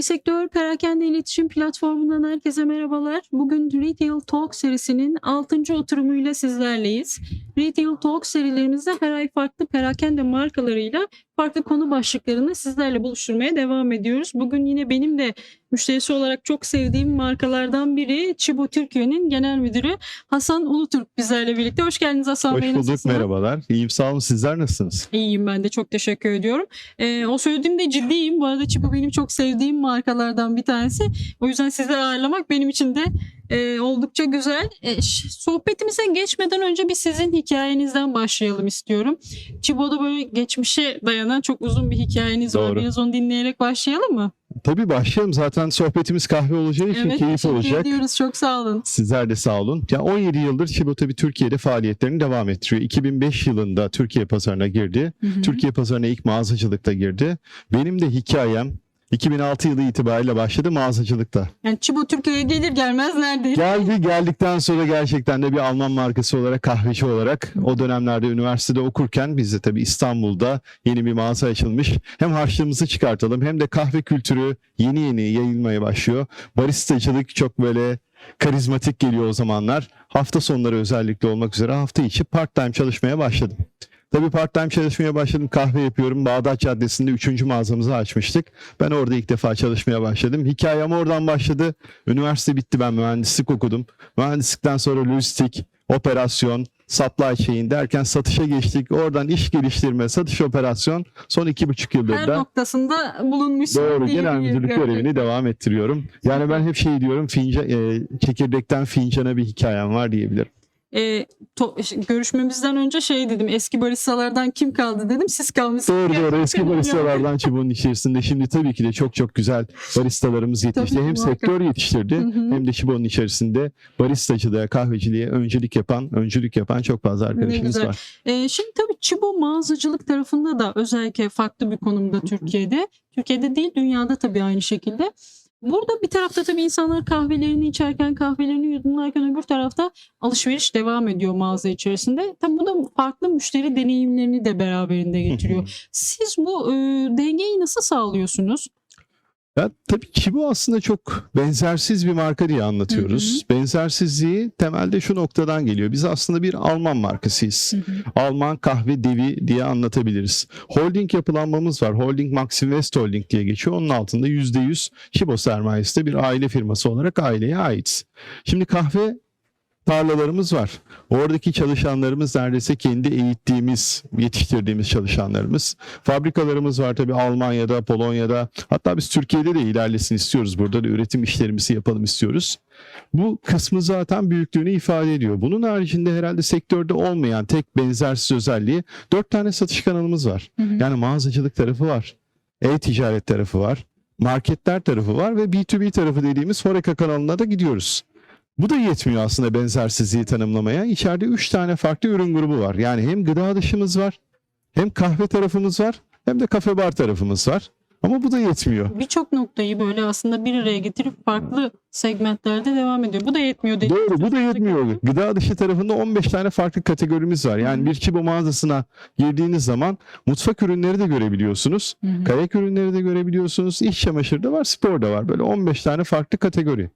Bir sektör perakende iletişim platformundan herkese merhabalar. Bugün Retail Talk serisinin 6. oturumuyla sizlerleyiz. Retail Talk serilerimizde her ay farklı perakende markalarıyla farklı konu başlıklarını sizlerle buluşturmaya devam ediyoruz. Bugün yine benim de müşterisi olarak çok sevdiğim markalardan biri Çibo Türkiye'nin genel müdürü Hasan Ulutürk bizlerle birlikte. Hoş geldiniz Hasan Hoş Bey. bulduk nasılsınız? merhabalar. İyiyim sağ olun sizler nasılsınız? İyiyim ben de çok teşekkür ediyorum. Ee, o söylediğimde ciddiyim. Bu arada Çipo benim çok sevdiğim markalardan bir tanesi. O yüzden sizi ağırlamak benim için de e, oldukça güzel. E, ş- sohbetimize geçmeden önce bir sizin hikayenizden başlayalım istiyorum. Çibo'da böyle geçmişe dayanan çok uzun bir hikayeniz var. Doğru. Biraz onu dinleyerek başlayalım mı? Tabii başlayalım zaten sohbetimiz kahve olacağı için evet keyif olacak. ediyoruz. Çok sağ olun. Sizler de sağ olun. Ya 17 yıldır Çibo tabii Türkiye'de faaliyetlerini devam ettiriyor. 2005 yılında Türkiye pazarına girdi. Hı hı. Türkiye pazarına ilk mağazacılıkta girdi. Benim de hikayem 2006 yılı itibariyle başladı mağazacılıkta. Yani Çibo Türkiye'ye gelir gelmez neredeydi? Geldi geldikten sonra gerçekten de bir Alman markası olarak kahveci olarak o dönemlerde üniversitede okurken biz de tabii İstanbul'da yeni bir mağaza açılmış. Hem harçlığımızı çıkartalım hem de kahve kültürü yeni yeni yayılmaya başlıyor. Baristacılık çok böyle karizmatik geliyor o zamanlar. Hafta sonları özellikle olmak üzere hafta içi part time çalışmaya başladım. Tabii part time çalışmaya başladım. Kahve yapıyorum. Bağdat Caddesi'nde 3. mağazamızı açmıştık. Ben orada ilk defa çalışmaya başladım. Hikayem oradan başladı. Üniversite bitti ben mühendislik okudum. Mühendislikten sonra lojistik, operasyon, supply chain derken satışa geçtik. Oradan iş geliştirme, satış operasyon son iki buçuk yıldır Her da noktasında bulunmuşsun. doğru genel müdürlük görevini devam ettiriyorum. Yani ben hep şey diyorum finca, e, çekirdekten fincana bir hikayem var diyebilirim. E, to- görüşmemizden önce şey dedim eski baristalardan kim kaldı dedim siz kalmışsınız. Doğru doğru eski baristalardan çubuğun içerisinde şimdi tabii ki de çok çok güzel baristalarımız yetişti. Tabii, hem muhakkak. sektör yetiştirdi Hı hı. hem de çubuğun içerisinde baristacılığa, kahveciliğe öncülük yapan, öncülük yapan çok fazla arkadaşımız var. E, şimdi tabii Çibo mağazacılık tarafında da özellikle farklı bir konumda Türkiye'de. Türkiye'de değil dünyada tabii aynı şekilde. Burada bir tarafta tabii insanlar kahvelerini içerken, kahvelerini yudumlarken öbür tarafta alışveriş devam ediyor mağaza içerisinde. Tabii bu da farklı müşteri deneyimlerini de beraberinde getiriyor. Siz bu e, dengeyi nasıl sağlıyorsunuz? Ya tabii ki bu aslında çok benzersiz bir marka diye anlatıyoruz. Benzersizliği temelde şu noktadan geliyor. Biz aslında bir Alman markasıyız. Alman kahve devi diye anlatabiliriz. Holding yapılanmamız var. Holding Maxim West Holding diye geçiyor. Onun altında %100 Çibo sermayesi de bir aile firması olarak aileye ait. Şimdi kahve tarlalarımız var. Oradaki çalışanlarımız neredeyse kendi eğittiğimiz, yetiştirdiğimiz çalışanlarımız. Fabrikalarımız var tabii Almanya'da, Polonya'da. Hatta biz Türkiye'de de ilerlesin istiyoruz. Burada da üretim işlerimizi yapalım istiyoruz. Bu kısmı zaten büyüklüğünü ifade ediyor. Bunun haricinde herhalde sektörde olmayan tek benzersiz özelliği dört tane satış kanalımız var. Hı hı. Yani mağazacılık tarafı var. E-ticaret tarafı var. Marketler tarafı var ve B2B tarafı dediğimiz Horeca kanalına da gidiyoruz. Bu da yetmiyor aslında benzersizliği tanımlamaya. İçeride 3 tane farklı ürün grubu var. Yani hem gıda dışımız var, hem kahve tarafımız var, hem de kafe bar tarafımız var. Ama bu da yetmiyor. Birçok noktayı böyle aslında bir araya getirip farklı segmentlerde devam ediyor. Bu da yetmiyor dedi. Doğru bu da yetmiyor. Gıda dışı tarafında 15 tane farklı kategorimiz var. Yani bir Çibo mağazasına girdiğiniz zaman mutfak ürünleri de görebiliyorsunuz. Hı hı. Kayak ürünleri de görebiliyorsunuz. İç çamaşırı da var, spor da var. Böyle 15 tane farklı kategori.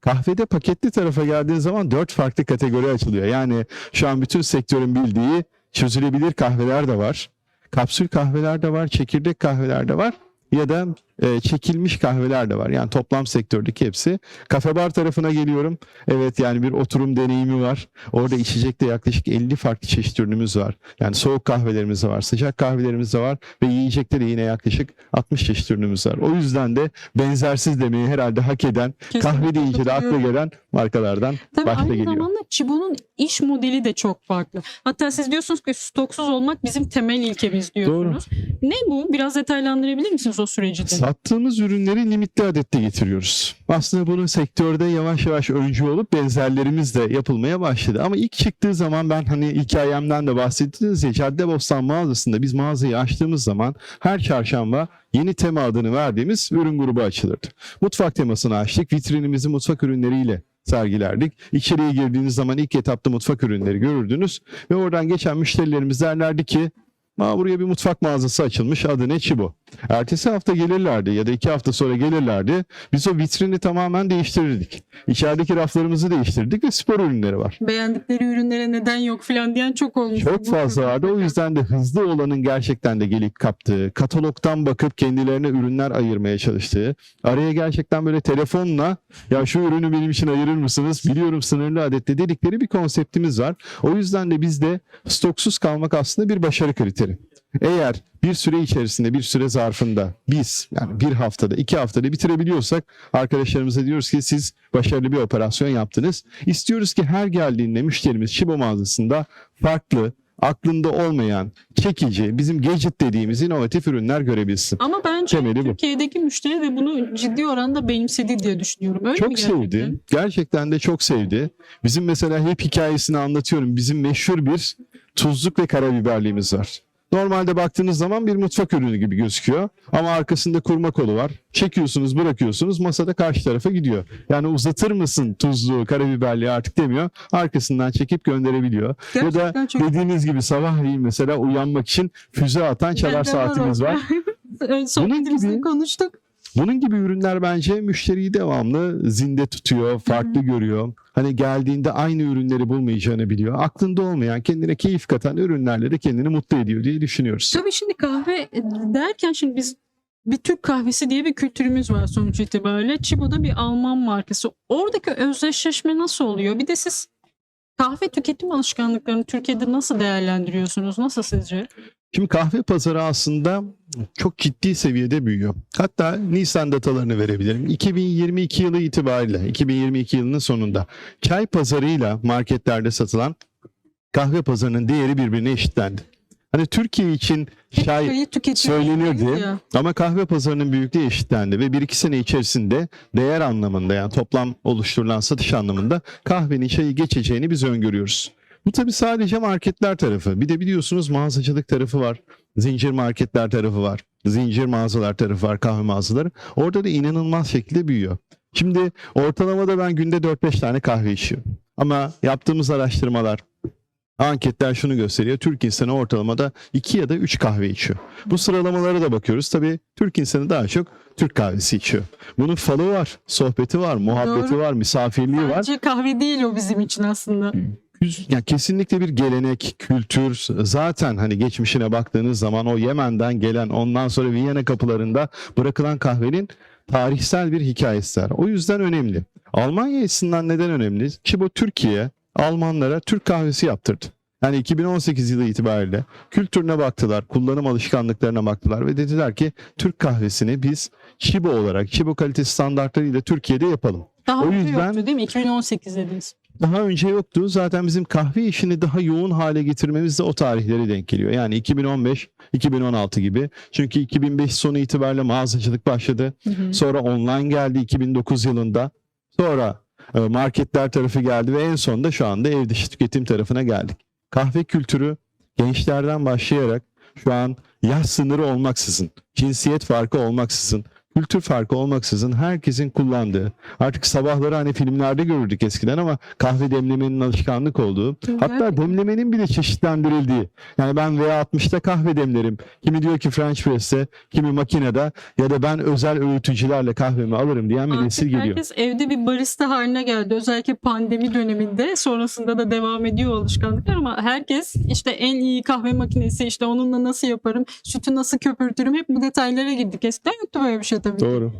Kahvede paketli tarafa geldiğiniz zaman 4 farklı kategori açılıyor. Yani şu an bütün sektörün bildiği çözülebilir kahveler de var. Kapsül kahveler de var, çekirdek kahveler de var. Ya da e, çekilmiş kahveler de var. Yani toplam sektördeki hepsi. Kafe bar tarafına geliyorum. Evet yani bir oturum deneyimi var. Orada içecekte yaklaşık 50 farklı çeşit ürünümüz var. Yani soğuk kahvelerimiz de var, sıcak kahvelerimiz de var ve yiyecekte de yine yaklaşık 60 çeşit ürünümüz var. O yüzden de benzersiz demeyi herhalde hak eden, Kesinlikle kahve deyince de akla gelen markalardan Tabii başta aynı geliyor. zamanda Çibo'nun iş modeli de çok farklı. Hatta siz diyorsunuz ki stoksuz olmak bizim temel ilkemiz diyorsunuz. Ne bu? Biraz detaylandırabilir misiniz o süreci de? Sattığımız ürünleri limitli adette getiriyoruz. Aslında bunu sektörde yavaş yavaş öncü olup benzerlerimiz de yapılmaya başladı. Ama ilk çıktığı zaman ben hani hikayemden de bahsettiniz ya Caddebostan mağazasında biz mağazayı açtığımız zaman her çarşamba yeni tema adını verdiğimiz ürün grubu açılırdı. Mutfak temasını açtık. Vitrinimizi mutfak ürünleriyle sergilerdik. İçeriye girdiğiniz zaman ilk etapta mutfak ürünleri görürdünüz ve oradan geçen müşterilerimiz derlerdi ki Aa, buraya bir mutfak mağazası açılmış adı ne Çibo. Ertesi hafta gelirlerdi ya da iki hafta sonra gelirlerdi. Biz o vitrini tamamen değiştirirdik. İçerideki raflarımızı değiştirdik ve spor ürünleri var. Beğendikleri ürünlere neden yok falan diyen çok olmuş. Çok fazla vardı. O yüzden de hızlı olanın gerçekten de gelip kaptığı, katalogdan bakıp kendilerine ürünler ayırmaya çalıştığı, araya gerçekten böyle telefonla ya şu ürünü benim için ayırır mısınız? Biliyorum sınırlı adette dedikleri bir konseptimiz var. O yüzden de bizde stoksuz kalmak aslında bir başarı kriteri. Eğer bir süre içerisinde, bir süre zarfında biz yani bir haftada, iki haftada bitirebiliyorsak arkadaşlarımıza diyoruz ki siz başarılı bir operasyon yaptınız. İstiyoruz ki her geldiğinde müşterimiz Şibo mağazasında farklı, aklında olmayan, çekici, bizim gadget dediğimiz inovatif ürünler görebilsin. Ama bence Temeli bu. Türkiye'deki müşteri de bunu ciddi oranda benimsedi diye düşünüyorum. Öyle mi Çok gerçekten? sevdi. Gerçekten de çok sevdi. Bizim mesela hep hikayesini anlatıyorum. Bizim meşhur bir tuzluk ve karabiberliğimiz var. Normalde baktığınız zaman bir mutfak ürünü gibi gözüküyor. Ama arkasında kurma kolu var. Çekiyorsunuz, bırakıyorsunuz. Masada karşı tarafa gidiyor. Yani uzatır mısın tuzluğu, karabiberliği artık demiyor. Arkasından çekip gönderebiliyor. ya da Gerçekten dediğiniz gibi sabahleyin mesela uyanmak için füze atan çalar var saatimiz var. Sohbetimizde gibi- konuştuk. Bunun gibi ürünler bence müşteriyi devamlı zinde tutuyor, farklı görüyor. Hani geldiğinde aynı ürünleri bulmayacağını biliyor. Aklında olmayan, kendine keyif katan ürünlerle de kendini mutlu ediyor diye düşünüyoruz. Tabii şimdi kahve derken şimdi biz bir Türk kahvesi diye bir kültürümüz var sonuç itibariyle. Chibo da bir Alman markası. Oradaki özdeşleşme nasıl oluyor? Bir de siz kahve tüketim alışkanlıklarını Türkiye'de nasıl değerlendiriyorsunuz? Nasıl sizce? Şimdi kahve pazarı aslında çok ciddi seviyede büyüyor. Hatta Nisan datalarını verebilirim. 2022 yılı itibariyle, 2022 yılının sonunda çay pazarıyla marketlerde satılan kahve pazarının değeri birbirine eşitlendi. Hani Türkiye için çay söylenirdi. ya. Ama kahve pazarının büyüklüğü eşitlendi ve 1-2 sene içerisinde değer anlamında yani toplam oluşturulan satış anlamında kahvenin çayı geçeceğini biz öngörüyoruz. Bu tabi sadece marketler tarafı. Bir de biliyorsunuz mağazacılık tarafı var. Zincir marketler tarafı var. Zincir mağazalar tarafı var kahve mağazaları. Orada da inanılmaz şekilde büyüyor. Şimdi ortalamada ben günde 4-5 tane kahve içiyorum. Ama yaptığımız araştırmalar, anketler şunu gösteriyor. Türk insanı ortalamada 2 ya da 3 kahve içiyor. Bu sıralamalara da bakıyoruz. Tabii Türk insanı daha çok Türk kahvesi içiyor. Bunun falı var, sohbeti var, muhabbeti Doğru. var, misafirliği var. Bence kahve değil o bizim için aslında. Yüz- Ya kesinlikle bir gelenek, kültür. Zaten hani geçmişine baktığınız zaman o Yemen'den gelen ondan sonra Viyana kapılarında bırakılan kahvenin tarihsel bir hikayesi var. O yüzden önemli. Almanya açısından neden önemli? Çibo Türkiye Almanlara Türk kahvesi yaptırdı. Yani 2018 yılı itibariyle kültürüne baktılar, kullanım alışkanlıklarına baktılar ve dediler ki Türk kahvesini biz Çibo olarak, Çibo kalitesi standartlarıyla Türkiye'de yapalım. Daha O yüzden- yoktu değil mi? 2018 dediniz. Daha önce yoktu. Zaten bizim kahve işini daha yoğun hale getirmemiz de o tarihlere denk geliyor. Yani 2015, 2016 gibi. Çünkü 2005 sonu itibariyle mağazacılık başladı. Hı hı. Sonra online geldi 2009 yılında. Sonra e, marketler tarafı geldi ve en sonunda şu anda ev dışı tüketim tarafına geldik. Kahve kültürü gençlerden başlayarak şu an yaş sınırı olmaksızın, cinsiyet farkı olmaksızın, kültür farkı olmaksızın herkesin kullandığı. Artık sabahları hani filmlerde görürdük eskiden ama kahve demlemenin alışkanlık olduğu. Hatta Gerçekten. demlemenin bile çeşitlendirildiği. Yani ben V60'ta kahve demlerim. Kimi diyor ki French Press'te, kimi makinede ya da ben özel öğütücülerle kahvemi alırım diyen bir Artık nesil geliyor. herkes evde bir barista haline geldi. Özellikle pandemi döneminde sonrasında da devam ediyor alışkanlıklar ama herkes işte en iyi kahve makinesi işte onunla nasıl yaparım, sütü nasıl köpürtürüm hep bu detaylara girdik. Eskiden yoktu böyle bir şey tabii. Doğru.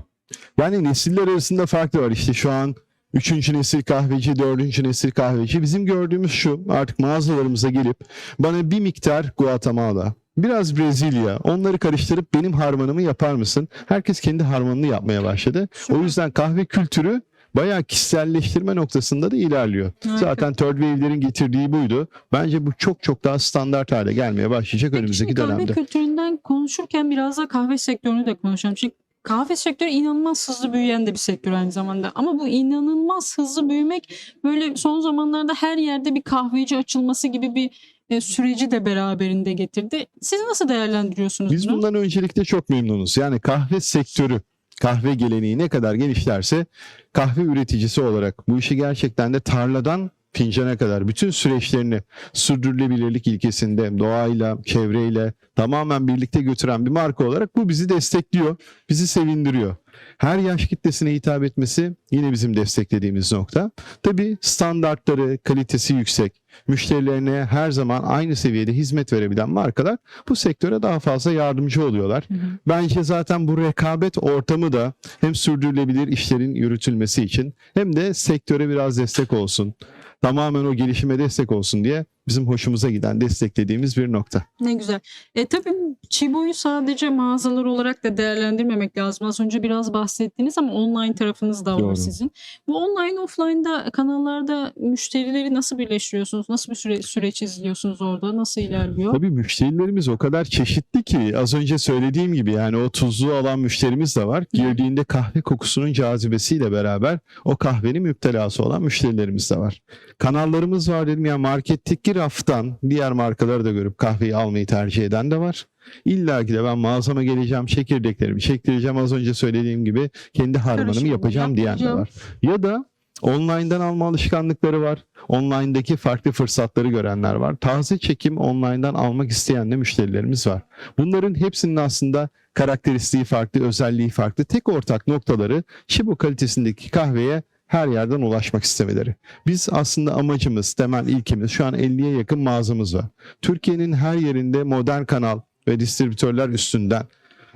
Yani nesiller arasında fark da var. İşte şu an üçüncü nesil kahveci, dördüncü nesil kahveci. Bizim gördüğümüz şu artık mağazalarımıza gelip bana bir miktar Guatemala, biraz Brezilya onları karıştırıp benim harmanımı yapar mısın? Herkes kendi harmanını yapmaya başladı. O yüzden kahve kültürü bayağı kişiselleştirme noktasında da ilerliyor. Harika. Zaten third wave'lerin getirdiği buydu. Bence bu çok çok daha standart hale gelmeye başlayacak önümüzdeki Şimdi kahve dönemde. kültüründen konuşurken biraz da kahve sektörünü de konuşalım. Çünkü kahve sektörü inanılmaz hızlı büyüyen de bir sektör aynı zamanda. Ama bu inanılmaz hızlı büyümek böyle son zamanlarda her yerde bir kahveci açılması gibi bir e, süreci de beraberinde getirdi. Siz nasıl değerlendiriyorsunuz Biz bunu? bundan öncelikle çok memnunuz. Yani kahve sektörü, kahve geleneği ne kadar genişlerse kahve üreticisi olarak bu işi gerçekten de tarladan fincana kadar bütün süreçlerini sürdürülebilirlik ilkesinde doğayla, çevreyle tamamen birlikte götüren bir marka olarak bu bizi destekliyor, bizi sevindiriyor. Her yaş kitlesine hitap etmesi yine bizim desteklediğimiz nokta. Tabii standartları, kalitesi yüksek, müşterilerine her zaman aynı seviyede hizmet verebilen markalar bu sektöre daha fazla yardımcı oluyorlar. Bence zaten bu rekabet ortamı da hem sürdürülebilir işlerin yürütülmesi için hem de sektöre biraz destek olsun. Tamamen o gelişime destek olsun diye bizim hoşumuza giden, desteklediğimiz bir nokta. Ne güzel. E tabii Chibo'yu sadece mağazalar olarak da değerlendirmemek lazım. Az önce biraz bahsettiniz ama online tarafınız da var Doğru. sizin. Bu online offline'da kanallarda müşterileri nasıl birleştiriyorsunuz? Nasıl bir süre, süreç izliyorsunuz orada? Nasıl ilerliyor? Tabii müşterilerimiz o kadar çeşitli ki az önce söylediğim gibi yani o tuzlu alan müşterimiz de var. Girdiğinde kahve kokusunun cazibesiyle beraber o kahvenin müptelası olan müşterilerimiz de var. Kanallarımız var dedim ya marketteki raftan diğer markaları da görüp kahveyi almayı tercih eden de var. İlla ki de ben mağazama geleceğim, çekirdeklerimi çektireceğim az önce söylediğim gibi kendi harmanımı yapacağım diyen de var. Ya da online'dan alma alışkanlıkları var. Online'daki farklı fırsatları görenler var. Taze çekim online'dan almak isteyen de müşterilerimiz var. Bunların hepsinin aslında karakteristiği farklı, özelliği farklı. Tek ortak noktaları Shibo kalitesindeki kahveye her yerden ulaşmak istemeleri. Biz aslında amacımız, temel ilkemiz şu an 50'ye yakın mağazamız var. Türkiye'nin her yerinde modern kanal ve distribütörler üstünden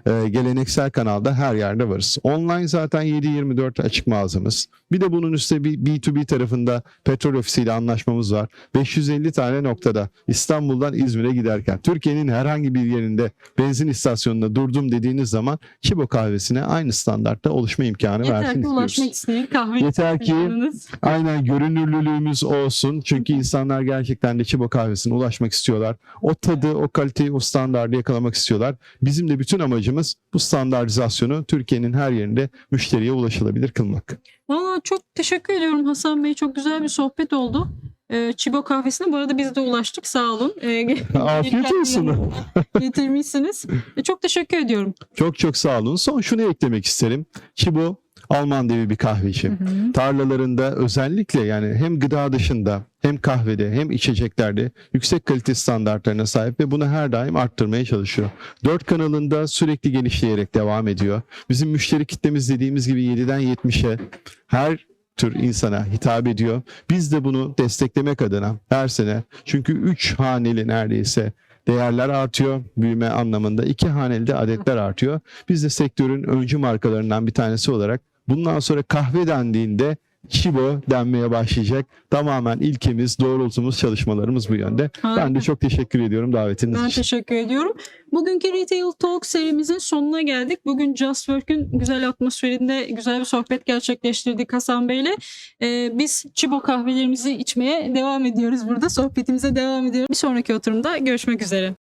e, geleneksel kanalda her yerde varız. Online zaten 7-24 açık mağazamız. Bir de bunun üstüne bir B2B tarafında petrol ofisiyle anlaşmamız var. 550 tane noktada İstanbul'dan İzmir'e giderken Türkiye'nin herhangi bir yerinde benzin istasyonunda durdum dediğiniz zaman Çibo kahvesine aynı standartta oluşma imkanı Yeter versin ki istiyoruz. ulaşmak isteyin kahve Yeter ki. Aynen görünürlülüğümüz olsun. Çünkü insanlar gerçekten de Çibo kahvesine ulaşmak istiyorlar. O tadı, o kaliteyi, o standardı yakalamak istiyorlar. Bizim de bütün amacımız bu standartizasyonu Türkiye'nin her yerinde müşteriye ulaşılabilir kılmak. Valla çok teşekkür ediyorum Hasan Bey. Çok güzel bir sohbet oldu. Ee, Çibo kahvesine bu arada biz de ulaştık sağ olun. Ee, Afiyet olsun. getirmişsiniz. E, çok teşekkür ediyorum. Çok çok sağ olun. Son şunu eklemek isterim. Çibo Alman devi bir kahveci. Hı hı. tarlalarında özellikle yani hem gıda dışında hem kahvede hem içeceklerde yüksek kalite standartlarına sahip ve bunu her daim arttırmaya çalışıyor. Dört kanalında sürekli genişleyerek devam ediyor. Bizim müşteri kitlemiz dediğimiz gibi 7'den 70'e her tür insana hitap ediyor. Biz de bunu desteklemek adına her sene çünkü 3 haneli neredeyse değerler artıyor büyüme anlamında. iki haneli de adetler artıyor. Biz de sektörün öncü markalarından bir tanesi olarak bundan sonra kahve dendiğinde Chibo denmeye başlayacak. Tamamen ilkemiz, doğrultumuz, çalışmalarımız bu yönde. Ben Harika. de çok teşekkür ediyorum davetiniz Ben için. teşekkür ediyorum. Bugünkü Retail Talk serimizin sonuna geldik. Bugün Just Work'ün güzel atmosferinde güzel bir sohbet gerçekleştirdik Hasan Bey'le. Ee, biz Çibo kahvelerimizi içmeye devam ediyoruz burada. Sohbetimize devam ediyoruz. Bir sonraki oturumda görüşmek üzere.